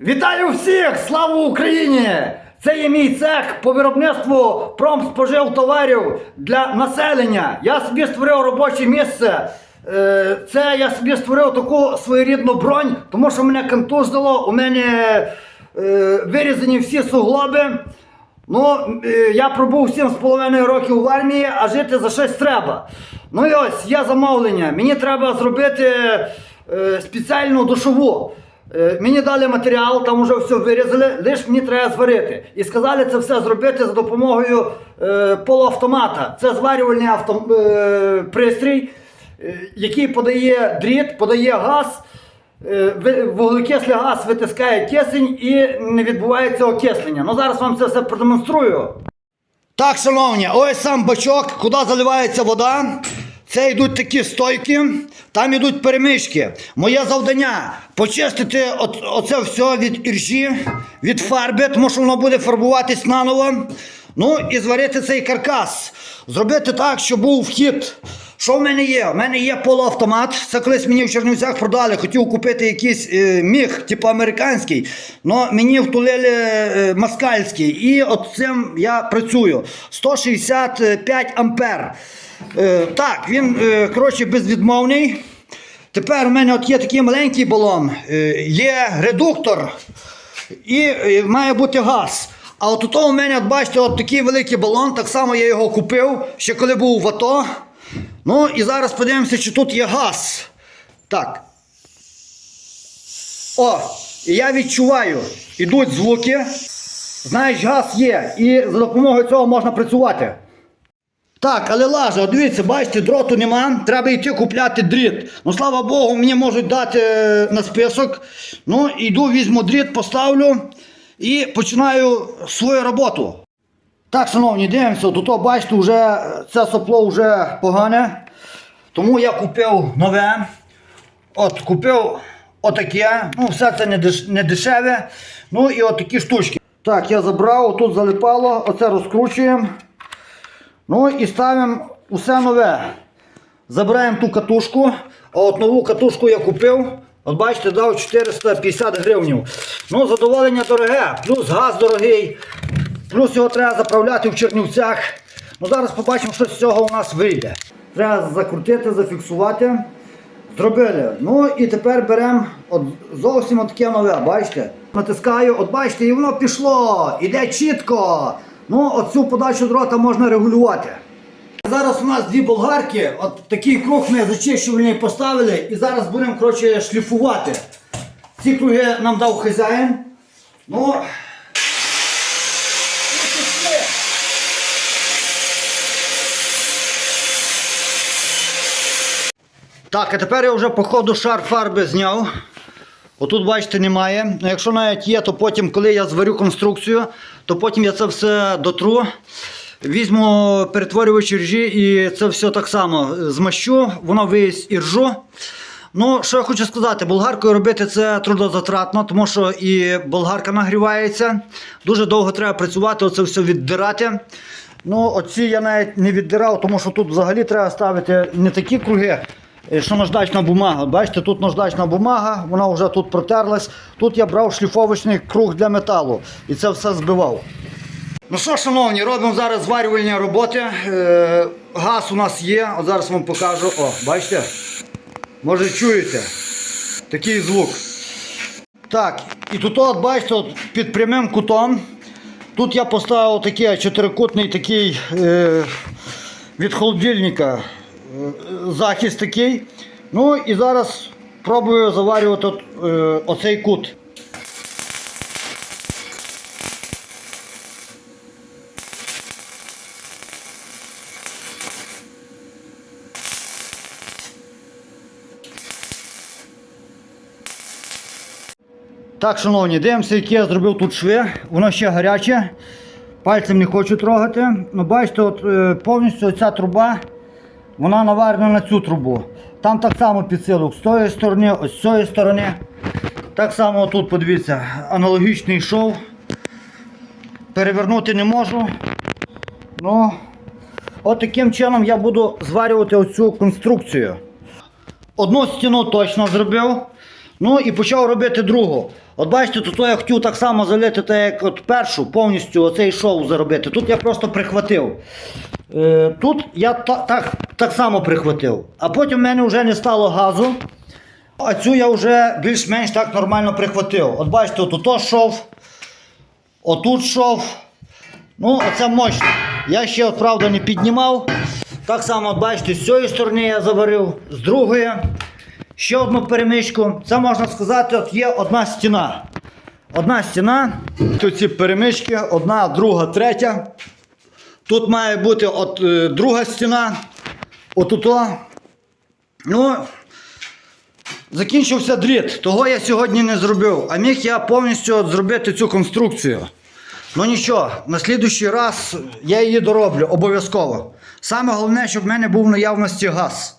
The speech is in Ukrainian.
Вітаю всіх! Слава Україні! Це є мій цех по виробництву промспожив товарів для населення. Я собі створив робоче місце. Е, Це я собі створив таку своєрідну бронь, тому що мене контузило, у мене е, вирізані всі суглоби. Ну, е, я пробув 7,5 років в армії, а жити за щось треба. Ну і ось є замовлення. Мені треба зробити спеціальну душову. Е, Мені дали матеріал, там вже все вирізали, лише мені треба зварити. І сказали це все зробити за допомогою е, полуавтомата. Це зварювальний авто, е, пристрій, е, який подає дріт, подає газ. Е, Вуглекислий газ витискає кисень і не відбувається окислення. Ну зараз вам це все продемонструю. Так, шановні, ось сам бачок, куди заливається вода. Це йдуть такі стойки, там йдуть перемички. Моє завдання почистити оце все від іржі, від фарби, тому що воно буде фарбуватись наново. Ну і зварити цей каркас. Зробити так, щоб був вхід. Що в мене є? У мене є полуавтомат. Це колись мені в Чернівцях продали. Хотів купити якийсь е, міг, типу американський. але мені втулили е, москальський. І от цим я працюю. 165 ампер. Е, так, він е, коротше безвідмовний. Тепер у мене от є такий маленький балон, е, є редуктор і має бути газ. А от тут у мене, от бачите, от такий великий балон, так само я його купив, ще коли був в АТО. Ну і зараз подивимося, чи тут є газ. Так. О, і я відчуваю, ідуть звуки. Знаєш, газ є, і за допомогою цього можна працювати. Так, але лажа, дивіться, бачите, дроту нема, треба йти купляти дріт. Ну, слава Богу, мені можуть дати е, на список. Ну, йду, візьму дріт, поставлю і починаю свою роботу. Так, шановні, дивимося, тут, о, бачите, вже е, це сопло вже погане. Тому я купив нове. От, купив отаке. Ну, все це не, деш, не дешеве. Ну і отакі штучки. Так, я забрав, тут залипало, оце розкручуємо. Ну і ставимо усе нове. Забираємо ту катушку, а от нову катушку я купив. От бачите, дав 450 гривень. Ну, задоволення дороге, плюс газ дорогий, плюс його треба заправляти в Чернівцях. Ну, зараз побачимо, що з цього у нас вийде. Треба закрутити, зафіксувати. Зробили. Ну і тепер беремо от зовсім от таке нове, бачите? Натискаю, от бачите, і воно пішло, іде чітко. Ну, оцю подачу дрота можна регулювати. Зараз у нас дві болгарки, от такий круг ми зачищувальний поставили і зараз будемо коротше, шліфувати. Ці круги нам дав хазяїн. Ну. Так, а тепер я вже по ходу шар фарби зняв. Отут, бачите, немає. Ну, якщо навіть є, то потім, коли я зварю конструкцію, то потім я це все дотру. Візьму перетворювач іржі і це все так само змащу, воно виїсть іржу. Ну, що я хочу сказати, болгаркою робити це трудозатратно, тому що і болгарка нагрівається. Дуже довго треба працювати, оце все віддирати. Ну, оці я навіть не віддирав, тому що тут взагалі треба ставити не такі круги, що наждачна бумага. Бачите, тут наждачна бумага, вона вже тут протерлась. Тут я брав шліфовочний круг для металу і це все збивав. Ну що, шановні, робимо зараз зварювальні роботи. Е, газ у нас є, от зараз вам покажу. О, бачите? Може чуєте? Такий звук. Так, і тут, от, бачите, от, під прямим кутом. Тут я поставив такий чотирикутний такий е, від холодильника е, захист такий. Ну і зараз пробую заварювати е, оцей кут. Так, шановні, дивимося, які я зробив тут шви. Воно ще гаряче. Пальцем не хочу трогати. Ну, бачите, от, е, повністю ця труба вона наварена на цю трубу. Там так само підсилок з тої сторони, ось з цієї сторони. Так само тут, подивіться, аналогічний шов. Перевернути не можу. Ну, от таким чином я буду зварювати оцю конструкцію. Одну стіну точно зробив. Ну і почав робити другу. От бачите, тут я хотів так само залити, так як от першу, повністю оцей шов заробити. Тут я просто прихватив. Е, тут я та, так, так само прихватив. А потім в мене вже не стало газу. А цю я вже більш-менш так нормально прихватив. От бачите, тут шов, отут шов. Ну, оце мощно. Я ще, от, правда, не піднімав. Так само, от бачите, з цієї сторони я заварив, з другої. Ще одну перемичку. Це можна сказати, от є одна стіна. Одна стіна. Тут ці перемички, одна, друга, третя. Тут має бути от, е, друга стіна. Отуто. Ну, закінчився дріт. Того я сьогодні не зробив. А міг я повністю от зробити цю конструкцію. Ну нічого, на слідуючий раз я її дороблю обов'язково. Саме головне, щоб в мене був в наявності газ.